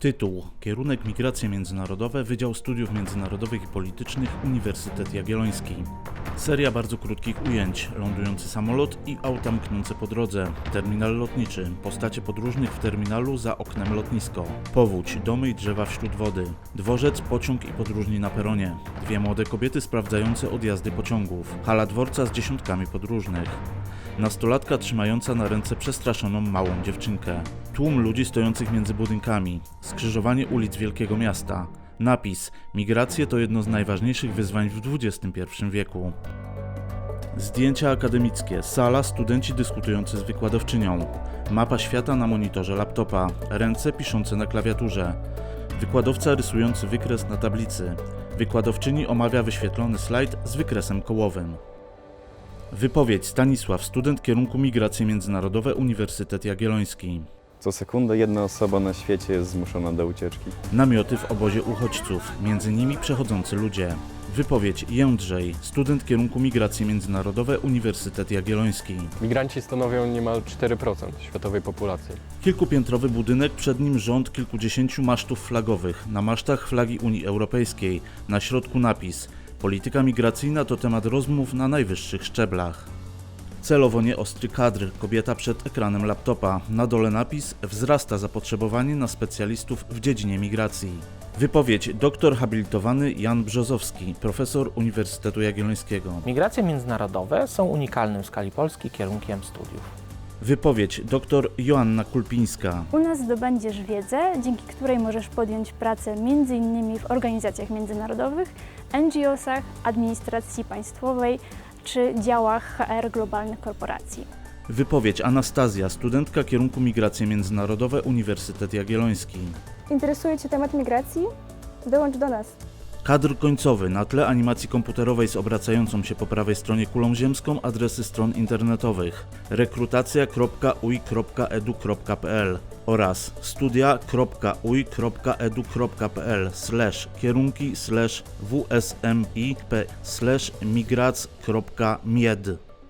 Tytuł: Kierunek Migracje Międzynarodowe, Wydział Studiów Międzynarodowych i Politycznych, Uniwersytet Jagielloński. Seria bardzo krótkich ujęć: lądujący samolot i auta mknące po drodze, terminal lotniczy, postacie podróżnych w terminalu za oknem lotnisko, powódź, domy i drzewa wśród wody, dworzec, pociąg i podróżni na peronie, dwie młode kobiety sprawdzające odjazdy pociągów, hala dworca z dziesiątkami podróżnych. Nastolatka trzymająca na ręce przestraszoną małą dziewczynkę. Tłum ludzi stojących między budynkami. Skrzyżowanie ulic wielkiego miasta. Napis: Migracje to jedno z najważniejszych wyzwań w XXI wieku. Zdjęcia akademickie. Sala, studenci dyskutujący z wykładowczynią. Mapa świata na monitorze laptopa. Ręce piszące na klawiaturze. Wykładowca rysujący wykres na tablicy. Wykładowczyni omawia wyświetlony slajd z wykresem kołowym. Wypowiedź Stanisław, student kierunku Migracje Międzynarodowe Uniwersytet Jagielloński. Co sekundę jedna osoba na świecie jest zmuszona do ucieczki. Namioty w obozie uchodźców, między nimi przechodzący ludzie. Wypowiedź Jędrzej, student kierunku Migracje Międzynarodowe Uniwersytet Jagielloński. Migranci stanowią niemal 4% światowej populacji. Kilkupiętrowy budynek, przed nim rząd kilkudziesięciu masztów flagowych, na masztach flagi Unii Europejskiej, na środku napis Polityka migracyjna to temat rozmów na najwyższych szczeblach. Celowo nieostry kadr, kobieta przed ekranem laptopa, na dole napis Wzrasta zapotrzebowanie na specjalistów w dziedzinie migracji. Wypowiedź doktor habilitowany Jan Brzozowski, profesor Uniwersytetu Jagiellońskiego. Migracje międzynarodowe są unikalnym w skali Polski kierunkiem studiów. Wypowiedź dr Joanna Kulpińska. U nas zdobędziesz wiedzę, dzięki której możesz podjąć pracę m.in. w organizacjach międzynarodowych, NGO-sach, administracji państwowej czy działach HR globalnych korporacji. Wypowiedź Anastazja, studentka kierunku Migracje Międzynarodowe Uniwersytet Jagielloński. Interesuje Cię temat migracji? Dołącz do nas. Kadr końcowy na tle animacji komputerowej z obracającą się po prawej stronie kulą ziemską adresy stron internetowych. rekrutacja.ui.edu.pl oraz studia.ui.edu.pl slash kierunki slash wsmip slash migrac.mied